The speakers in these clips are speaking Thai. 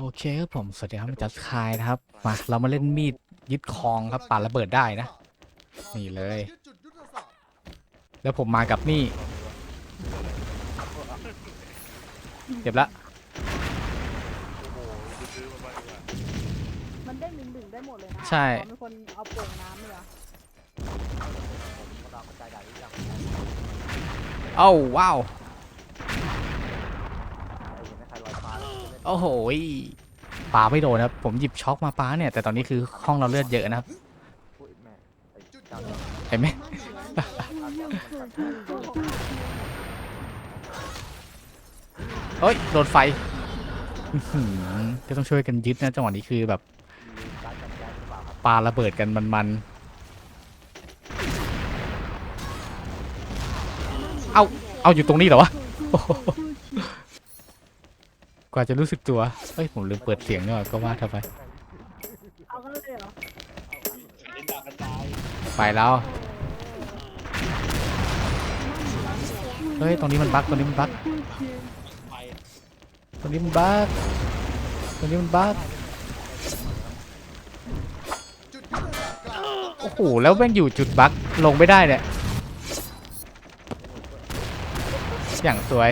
ผมสวัสดีครับจัสคายนะครับมาเรามาเล่นมีดยึดคลองครับปาระเบิดได้นะ นี่เลย แล้วผมมากับนี่เก็บละมันได้หนึ่งดึงได้หมดเลยนะใช่ขอมีคนเอาโป่งน้ำเลยเหรอเอ้าว้าว โอ้โหปาไม่โดนครับ ผมหยิบช็อกมาปาเนี่ย แต่ตอนนี้คือห้องเราเลือดเยอะนะครับเห็นไหมเฮ้ย โดนไฟก็ต้องช่วยกันยึดนะจังหวะนี้คือแบบปาระเบิดกันมันๆ เอา เอาอยู่ตรงนี้เหรอวะ ว่าจะรู้สึกตัว เฮ้ย ผมลืมเปิดเสียงด้วยก็ว่าทำไมเอากันเลยเหรอไปแล้ว เฮ้ย ตรงนี้มันบั๊กตรงนี้มันบั๊กตรงนี้มันบั๊กตรงนี้มันบั๊กโอ้โห แล้วแม่งอยู่จุดบั๊กลงไม่ได้เนี่ย อย่างสวย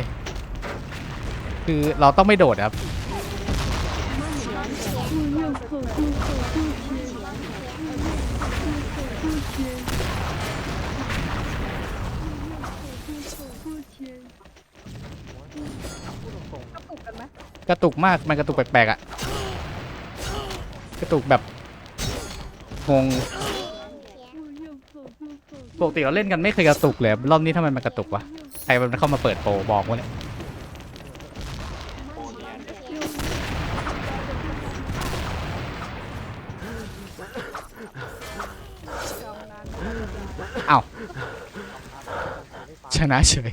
คือเราต้องไม่โดดครับ กระตุกกันไหมกระตุกมากมันกระตุกแปลกๆอะ กระตุกแบบงงปกติเราเล่นกันไม่เคยกระตุกเลย รอบนี้ทำไมมันกระตุกวะใครมันเข้ามาเปิดโปรบอกว่าเนี่ย ชนะเฉย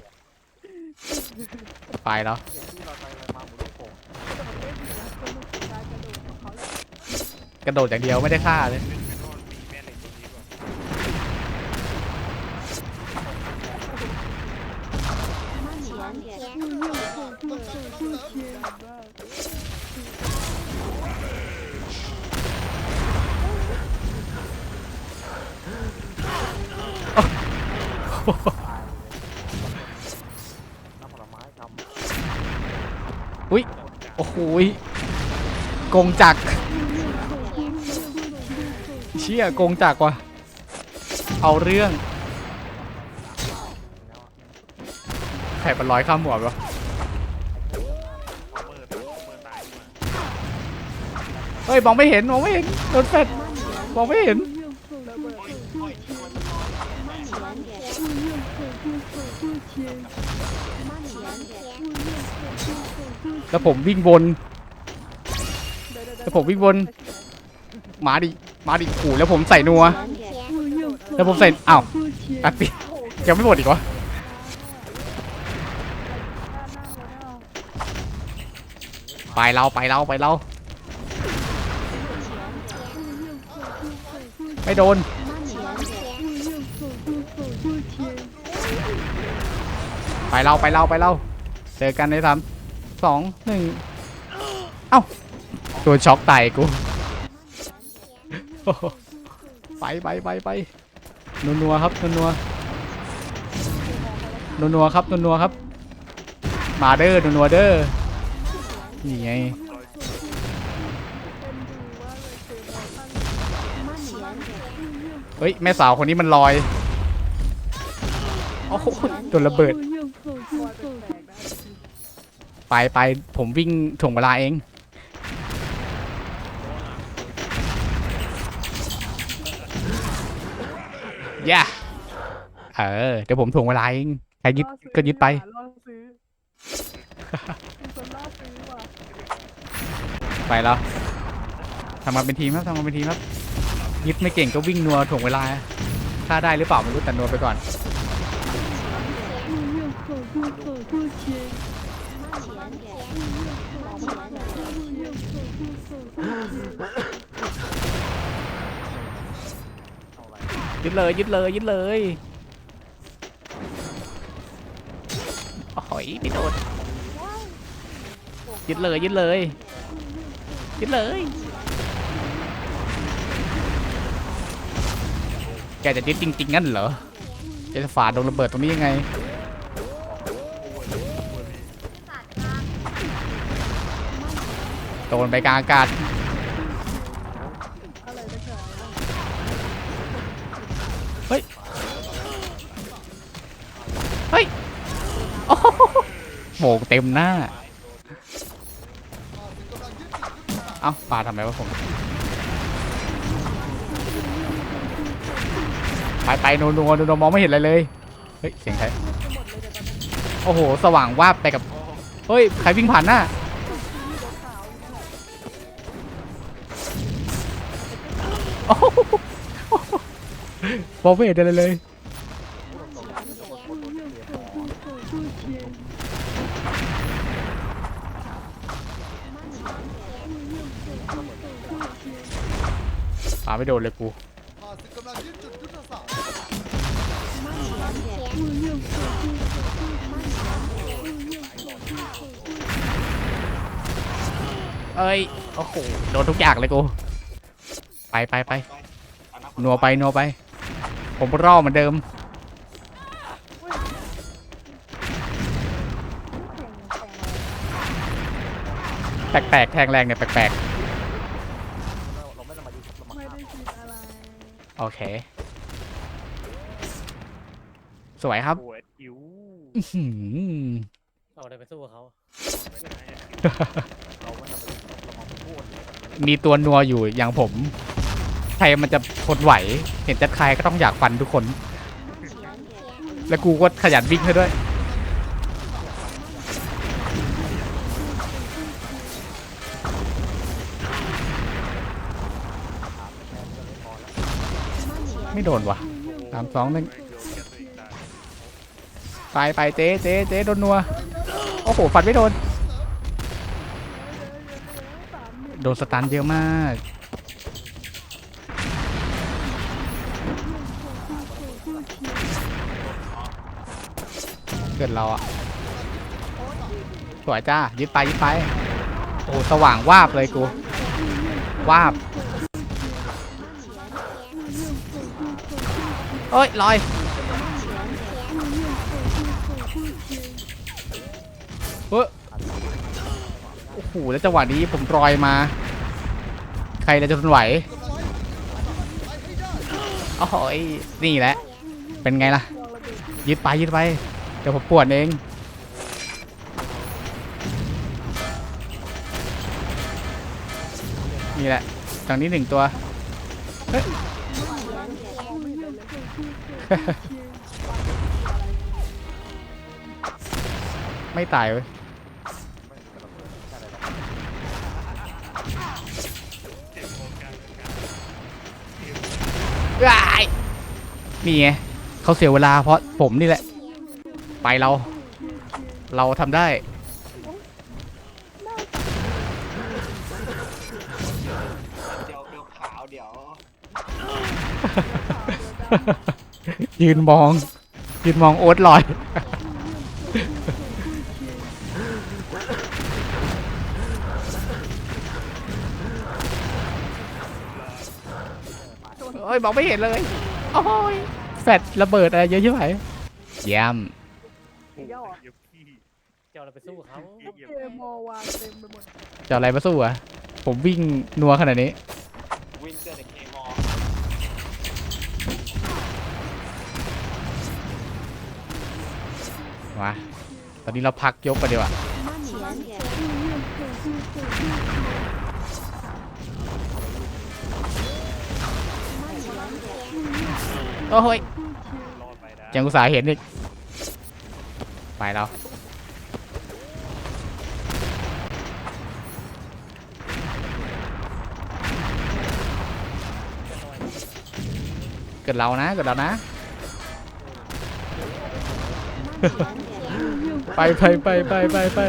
ไปแล้วกระโดดอย่างเดียวไม่ได้ฆ่าเลย โอ้โห โอ้ยโกงจักเชี่ยโกงจักว่ะ เอาเรื่องใครเป็นร้อยข้ามหัววะเฮ้ยมองไม่เห็นมองไม่เห็นโดนแฟดมองไม่เห็น แล้วผมวิ่งวนแล้วผมวิ่งวนมาดิมาดิขู่แล้วผมใส่นัว แล้วผมใส่อ้าวแป๊บเดียวยังไม่หมดอีกวะไปเราไปเราไปเราไม่โดนไปเราไปเราไปเราเจอกันในสาม สองหนึ่งเอ้าโดนช็อกตายกูโอ้โหไปไปไปไปนัวนัวๆครับนัวนัวนัวนัวๆครับนัวนัวๆครับ มาเด้อนัวนัวๆเด้อนี่ไงเฮ้ยแม่สาวคนนี้มันลอยโอ้โหโดนระเบิด ไปไปผมวิ่งถ่วงเวลาเองย่าเออเดี๋ยวผมถ่วงเวลาเองใครยึดก็ยึดไป ล่อซื้อมีคนล่อซื้อว่ะไปแล้วทำงานเป็นทีมครับทำงานเป็นทีมครับยึดไม่เก่งก็วิ่งนัวถ่วงเวลาฆ่าได้หรือเปล่าไม่รู้แต่นัวไปก่อนยึ ยึดเลยยึดเลยยึดเลยโอ้ยไม่โดนยึดเลยยึดเลยยึดเลย แกจะยึดจริงๆงั้นเหรอแกจะฝ่าดงระเบิดตรงนี้ยังไง ดนไปกลางอากาศเฮ้ย เฮ้ย โอ้โหโหมงเต็มหน้า เอ้าปาทำไมวะผม ไปไปโนนัวโนนมองไม่เห็นอะไรเลย เฮ้ย เสียงใคร โอ้โห สว่างวาบไปกับ เฮ้ย ใครวิ่งผ่านหน้า โอ้โหมองไม่เห็นอะไรเลย ปาไม่โดนเลยกู เอ้ย โอ้โห โดนทุกอย่างเลยกู ไปไปไปนัวไปนัวไป ผมรอเหมือนเดิม แปลกๆแทงแรงเนี่ยแปลกไม่ได้คิดอะไรๆโอเค สวยครับปวดอิ๋วอื้อหือเอาอะไรไปสู้กับเขาเราไม่ทำอะไรเรามาพูดเลยมีตัวนัวอยู่อย่างผม ใครมันจะทนไหว เห็นจัดใครก็ต้องอยากฟันทุกคน แล้วกูก็ขยันวิ่งให้ด้วย ไม่โดนวะสามสองหนึ่งไปไปเจ๊เจ๊เจ๊โดนนัว โอ้โห ฟันไม่โดน โดนสตันเยอะมาก เกิดเราอะสวยจ้ายึดไปยึดไป โอ้สว่างวาบเลยกู วาบเอ้ยลอยเฮ้ยโอ้โหแล้วจังหวะนี้ผมรอยมา ใครจะทนไหวโอ้ยนี่แหละ เป็นไงล่ะ ยึดไปยึดไป เดี๋ยวผมปวดเอง นี่แหละตรงนี้หนึ่งตัว เฮ้ย ไม่ตายเว้ยว้ายนี่ไงเขาเสียเวลาเพราะผมนี่แหละ ไปเรา เราทำได้ เดี๋ยวเดี๋ยวขาวเดี๋ยวยืนมอง ยืนมองโอ๊ตลอย โอ้ยมองไม่เห็นเลย โอ้ยแฟดระเบิดอะไรเยอะแยะไปเยี่ยม เหยียบขี้จะเอาอะไรไปสู้กับเขาเหยียบเกมมอวางเต็มไปหมดจะเอาอะไรมาสู้อะผมวิ่งนัวขนาดนี้ วินเจอร์เดเคมอมา ตอนนี้เราพักยกไปดีกว่าโอ้ยรอดไปนะยังอุตส่าห์เห็นอีก ไปแล้วเกิดเรานะเกิดเรานะ ไปไปไปไปไปไป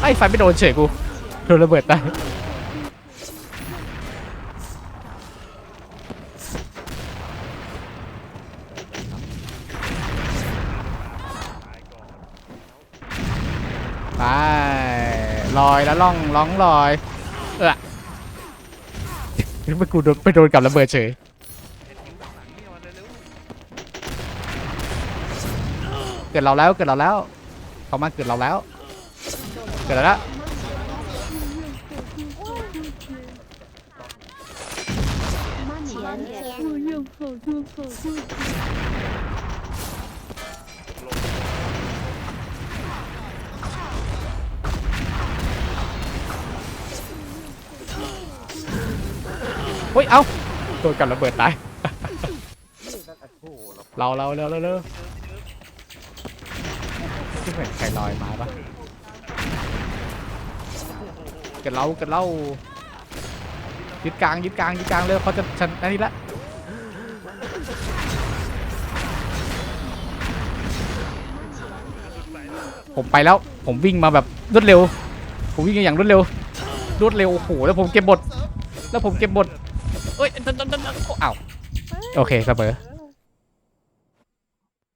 ไอ้ไฟไม่โดนเฉยกูโดนระเบิดตาย ลอยแล้วล่องล่องลอย เออไปกูโดนไปโดนกับระเบิดเฉย เห็นทิ้งข้างหลังเนี่ยมาเร็ว เกิดเราแล้วเกิดเราแล้วเขามาเกิดเราแล้ว เกิดเราแล้ว 我用好多好多。 เฮ้ย เอ้าโดนกับระเบิดตาย เราเราเราเร็วเร็วเร็วที่เหมือนใครลอยมาปะเกิดเราเกิดเรายึดกลางยึดกลางยึดกลางเลยเขาจะชนะนี่ละผมไปแล้วผมวิ่งมาแบบรวดเร็ว ผมวิ่งอย่างรวดเร็วรวดเร็วโอ้โหแล้วผมเก็บบท แล้วผมเก็บบท อ้ยดันดันดันดัอ้าโอเคเสอ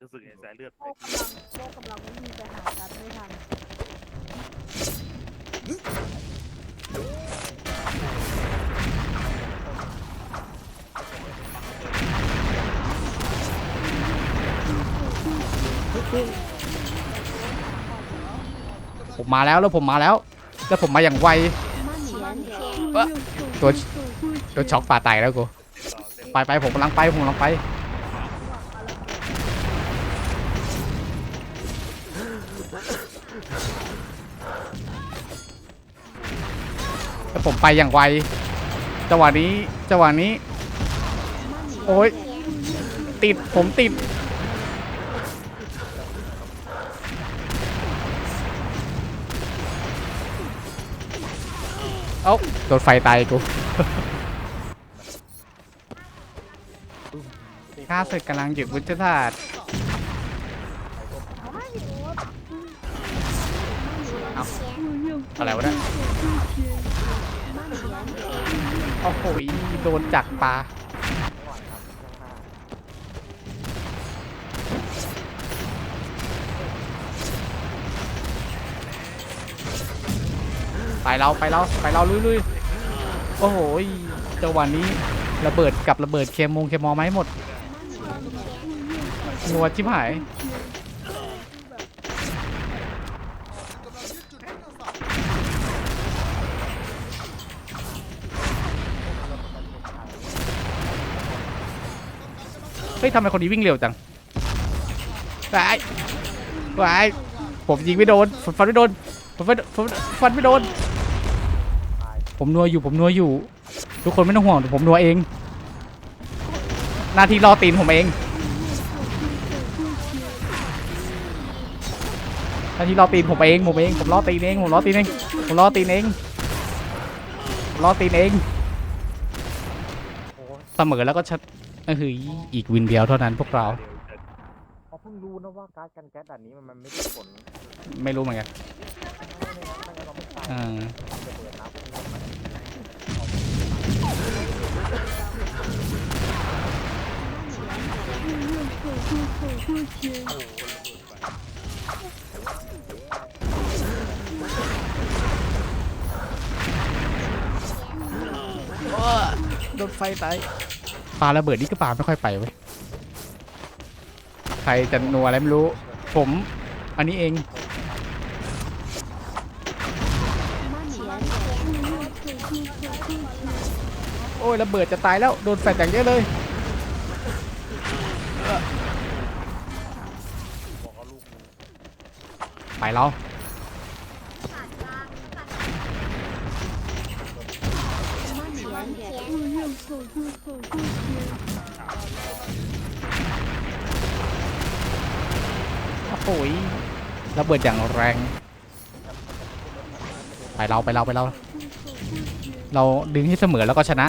รู้สึกไสายเลือดโโลกกำลังไม่มีไปหากันไม่ทันผมมาแล้วแล้วผมมาแล้ว แล้วผมมาอย่างไวตัว โดนช็อกป่าตายแล้วกู ไปไปผมกำลังไปผมกำลังไป แล้วผมไปอย่างไว จังหวะนี้ จังหวะนี้ โอ้ย ติด ผมติด เอ้าโดนไฟตายกู ข้าศึกกำลังหยุดวุฒิศาสตร์เอาอะไรวะเนี่ยโอ้โหโดนจักปลาไปเราไปเราไปเราลุยๆโอ้โหจังหวะนี้ระเบิดกับระเบิดเคมงเคมอไหมหมด นัวชิบหายเฮ้ยทำไมคนนี้วิ่งเร็วจังไปไปผมยิงไม่โดนฟันไม่โดนผมฟันผมฟันไม่โดน ผมนัวอยู่ผมนัวอยู่ ทุกคนไม่ต้องห่วงผมนัวเอง หน้าที่รอตีนผมเอง หน้าที่รอตีนผมเองผมเองผมรอตีนเองผมรอตีนเองผมรอตีนเองผมรอตีนเองเสมอแล้วก็ชัดก็คืออีกวินเดียวเท่านั้นพวกเราเขาเพิ่งรู้นะว่าการกันแก๊สแบบนี้มันมันไม่ได้ผลไม่รู้เหมือนกันไม่งั้นไม่งั้นเราไม่ตายอ่ โดนไฟตายปาระเบิดนี่ก็ปาไม่ค่อยไปเว้ยใครจะนัวอะไรไม่รู้ ผม อันนี้เอง โอ้ยระเบิดจะตายแล้ว โดนแฟดอย่างเยอะเลยบอกว่าลูกมึงไปเรา โอ้ยระเบิดอย่างแรง ไปเราไปเราไปเรา เราดึงให้เสมอแล้วก็ชนะ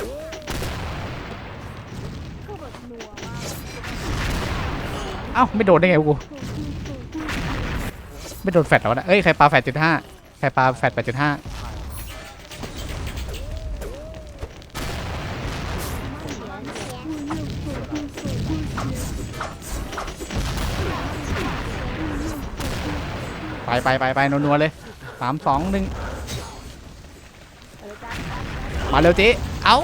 เอ้าไม่โดนได้ไงกูไม่โดนแฟดแล้วนะเอ้ยใครปาแฟดจุดห้าใครปาแฟดแปดจุดห้า ไปไปไปไปนัวๆเลยสามสองหนึ่งมาเร็วเจ๊เอา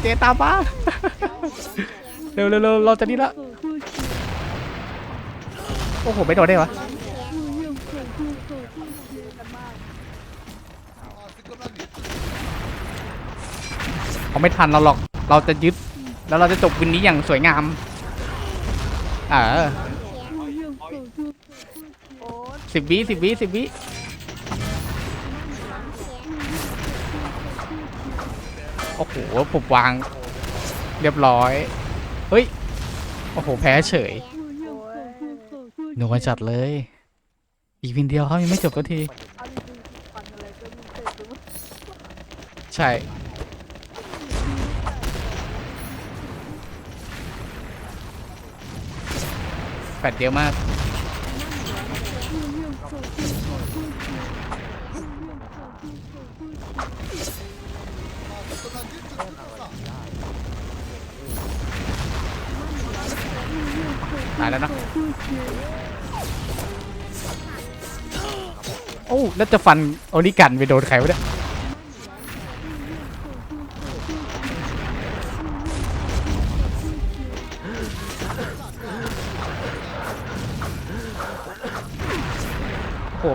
เจ๊ตามมาเร็วเร็วเราจะนี่ละโอ้โหไม่โดนได้วะเขาไม่ทันเราหรอก เราจะยึด แล้วเราจะจบวินนี้อย่างสวยงาม เออสิบวิสิบวิสิบวิโอ้โหผมวาง เรียบร้อย เฮ้ย โอ้โห แพ้เฉยหนัวจัดเลย อีกวินเดียวเขายังไม่จบก็ที ใช่ ฟดเยอะมาก ตายแล้วนะโอ้แล้วจะฟันโอนิกันไปโดนใครวะเนี่ย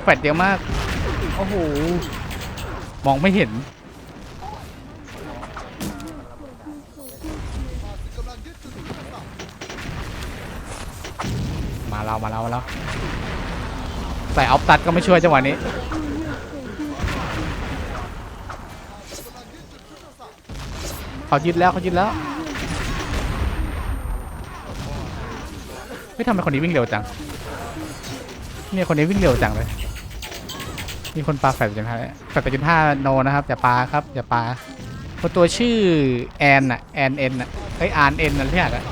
แฟดเดียวมาก โอ้โห มองไม่เห็นข้าศึกกำลังยึดจุดยุทธศาสตร์มาเรามาเรามาเราใส่ออฟตัดก็ไม่ช่วยจังหวะนี้กำลังยึดจุดยุทธศาสตร์เขายึดแล้วเขายึดแล้วไม่ทำไมคนนี้วิ่งเร็วจังเนี่ยคนนี้วิ่งเร็วจังเลย มีคนปลาแฟดไปจนห้าแฟดไปจนห้าโนนะครับ อย่าปลาครับ อย่าปลาเพราะตัวชื่อแอนอะแอนเอ็นอะเฮ้ยอานเอ็นอะไรที่อยกอะ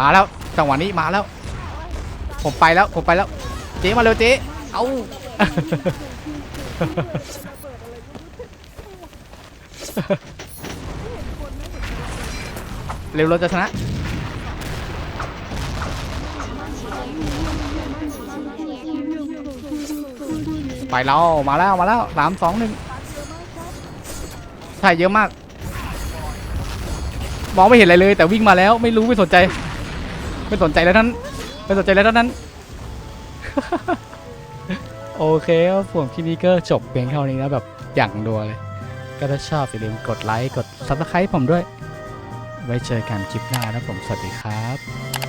มาแล้วจังหวะนี้มาแล้ว ผมไปแล้วผมไปแล้ว เจ๊มาเร็วเจ๊เอา เร็วเราจะชนะ ไปแล้วมาแล้วมาแล้วสามสองหนึ่งใช่เยอะมาก มองไม่เห็นอะไรเลย แต่วิ่งมาแล้วไม่รู้ไม่สนใจ ไม่สนใจแล้วนั้นไม่สนใจแล้วนั้น โอเคครับผมคลิปนี้ก็จบเพียงเท่านี้นะแบบอย่างดัวเลย ก็ถ้าชอบอย่าลืมกดไลค์กด subscribe ผมด้วย ไว้เจอกันคลิปหน้านะผมสวัสดีครับ